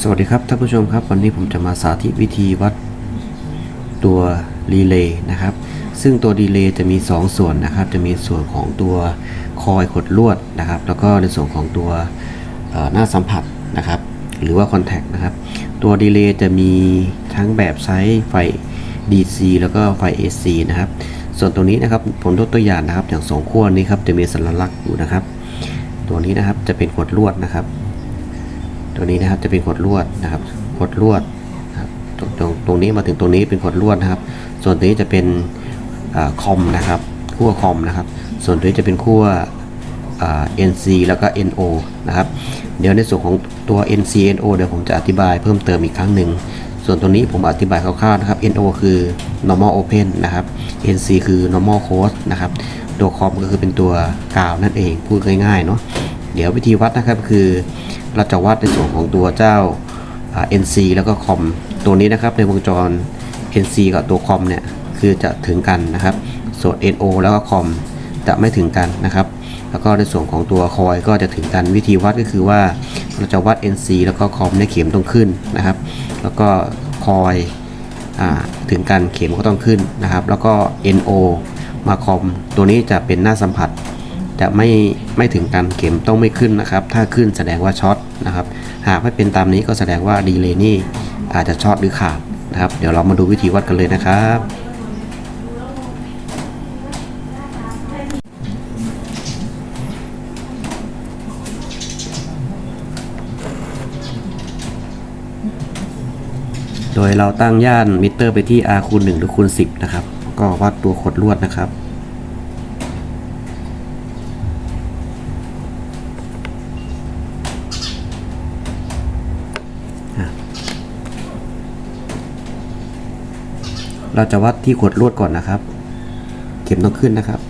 สวัสดีครับท่านผู้ชมครับ วันนี้ผมจะมาสาธิตวิธีวัดตัวรีเลย์นะครับ ซึ่งตัวรีเลย์จะมี 2 ส่วนนะครับ จะมีส่วนของตัวคอยขดลวดนะครับ แล้วก็ในส่วนของตัวหน้าสัมผัสนะครับ หรือว่าคอนแทคนะครับ ตัวดีเลย์จะมีทั้งแบบใช้ไฟ DC แล้วก็ไฟ AC นะครับ ส่วนตรงนี้นะครับผมยกตัวอย่างนะครับ อย่างสองขั้วนี้ครับจะมีสัญลักษณ์อยู่นะครับ ตัวนี้นะครับจะเป็นขดลวดนะครับ ตัวนี้นะครับจะเป็นขดลวดนะครับขดลวดนะครับตรงตรงตรงนี้มาถึงตรงนี้เป็นขดลวดนะครับ ส่วนตัวนี้จะเป็นอคอมนะครับขั้วคอมนะครับ ส่วนตัวนี้จะเป็นขั้ว NC แล้วก็ NO นะครับ เดี๋ยวในส่วนของตัว NC NO เดี๋ยวผมจะอธิบายเพิ่มเติมอีกครั้งหนึ่ง ส่วนตัวนี้ผมอธิบายคร่าวๆนะครับ NO คือ normal open นะครับ NC คือ normal close นะครับ ตัวคอมก็คือเป็นตัวกาวนั่นเอง พูดง่ายๆเนาะ เดี๋ยววิธีวัดนะครับคือ ราจะวัดในส่วนของตัวเจ้า NC แล้วก็คอมตัวนี้นะครับในวงจร NC กับตัวคอมเนี่ยคือจะถึงกันนะครับ ส่วน NO แล้วก็คอมจะไม่ถึงกันนะครับ แล้วก็ในส่วนของตัวคอยก็จะถึงกันวิธีวัดก็คือว่าเราจะวัด NC แล้วก็คอมในยเข็มต้องขึ้นนะครับ แล้วก็คอยอถึงกันเข็มก็ต้องขึ้นนะครับ แล้วก็ NO มาคอมตัวนี้จะเป็นหน้าสัมผัส จะไม่ไม่ถึงกันเข็มต้องไม่ขึ้นนะครับ ถ้าขึ้นแสดงว่าช็อตนะครับ หากไม่เป็นตามนี้ก็แสดงว่าดีเลย์นี่อาจจะช็อตหรือขาดนะครับ เดี๋ยวเรามาดูวิธีวัดกันเลยนะครับโดยเราตั้งย่านมิเตอร์ไปที่ R คูณ1หรือคูณ10 นะครับ ก็วัดตัวขดลวดนะครับ เราจะวัดที่ขดลวดก่อนนะครับ เข็มต้องขึ้นนะครับ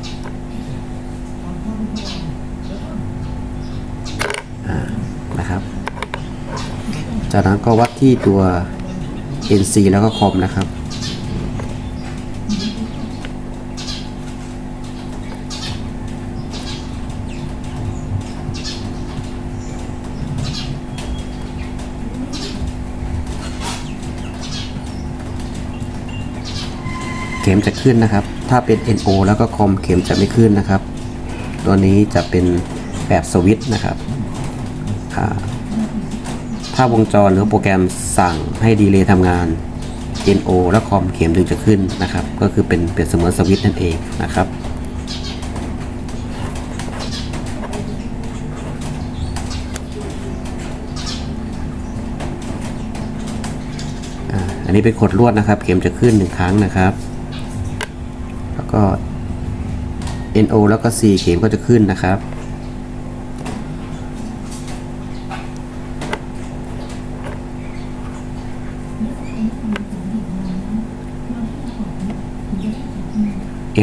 นะครับ จากนั้นก็วัดที่ตัว NC แล้วก็คอมนะครับ เข็มจะขึ้นนะครับ ถ้าเป็น NO แล้วก็คอมเข็มจะไม่ขึ้นนะครับ ตัวนี้จะเป็นแบบสวิตช์นะครับ ถ้าวงจรหรือโปรแกรมสั่งให้ดีเลย์ทำงาน NO และคอมเข็มถึงจะขึ้นนะครับ ก็คือเป็นเปรียบเสมือนสวิตช์นั่นเองนะครับอันนี้เป็นขดลวดนะครับ เข็มจะขึ้นหนึ่งครั้งนะครับ ก็ NO แล้วก็ C เข็มก็จะขึ้นนะครับ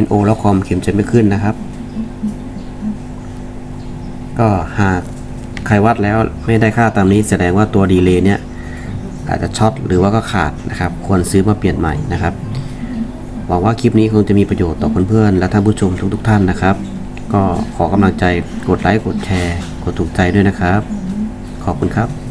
NO แล้วคอมเข็มจะไม่ขึ้นนะครับ ก็หากใครวัดแล้วไม่ได้ค่าตามนี้แสดงว่าตัวดีเลย์เนี่ยอาจจะช็อตหรือว่าก็ขาดนะครับ ควรซื้อมาเปลี่ยนใหม่นะครับ หวังว่าคลิปนี้คงจะมีประโยชน์ต่อเพื่อนๆและท่านผู้ชมทุกๆท่านนะครับ ก็ขอกำลังใจกดไลค์กดแชร์ กดถูกใจด้วยนะครับ ขอบคุณครับ